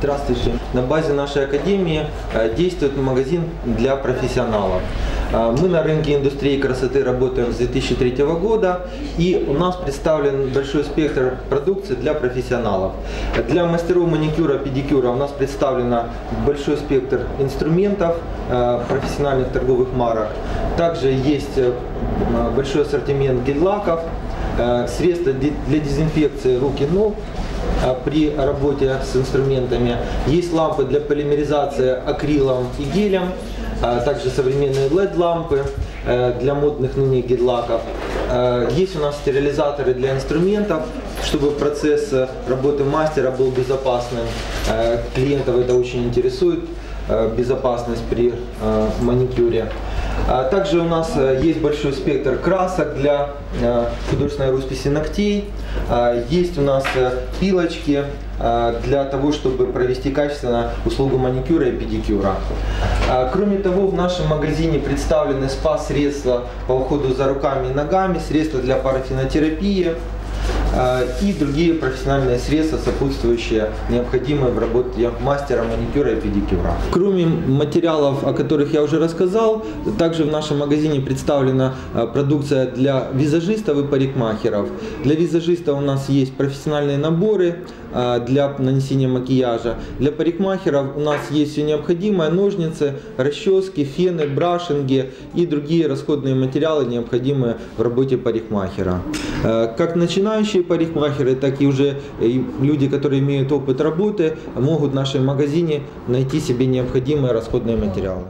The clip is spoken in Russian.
Здравствуйте. На базе нашей академии э, действует магазин для профессионалов. Э, Мы на рынке индустрии красоты работаем с 2003 года и у нас представлен большой спектр продукции для профессионалов. Для мастеров маникюра, педикюра у нас представлено большой спектр инструментов, э, профессиональных торговых марок. Также есть большой ассортимент гель-лаков, средства для дезинфекции рук и ног, при работе с инструментами. Есть лампы для полимеризации акрилом и гелем, а также современные LED-лампы э, для модных ныне гель-лаков. Э, Есть у нас стерилизаторы для инструментов, чтобы процесс э, работы мастера был безопасным. Э, Клиентов это очень интересует, э, безопасность при э, маникюре. А Также у нас э, есть большой спектр красок для э, художественной росписи ногтей. А, Есть у нас э, пилочки для того, чтобы провести качественно услугу маникюра и педикюра. А, Кроме того, в нашем магазине представлены спа-средства по уходу за руками и ногами, средства для парафинотерапии и другие профессиональные средства, сопутствующие, необходимые в работе мастера маникюра и педикюра. Кроме материалов, о которых я уже рассказал, также в нашем магазине представлена э, продукция для визажистов и парикмахеров. Для визажистов у нас есть профессиональные наборы э, для нанесения макияжа. Для парикмахеров у нас есть все необходимое, ножницы, расчески, фены, брашинги и другие расходные материалы, необходимые в работе парикмахера. Э, Как начинающие парикмахеры, так и уже э, люди, которые имеют опыт работы, могут в нашем магазине найти себе необходимые расходные материалы.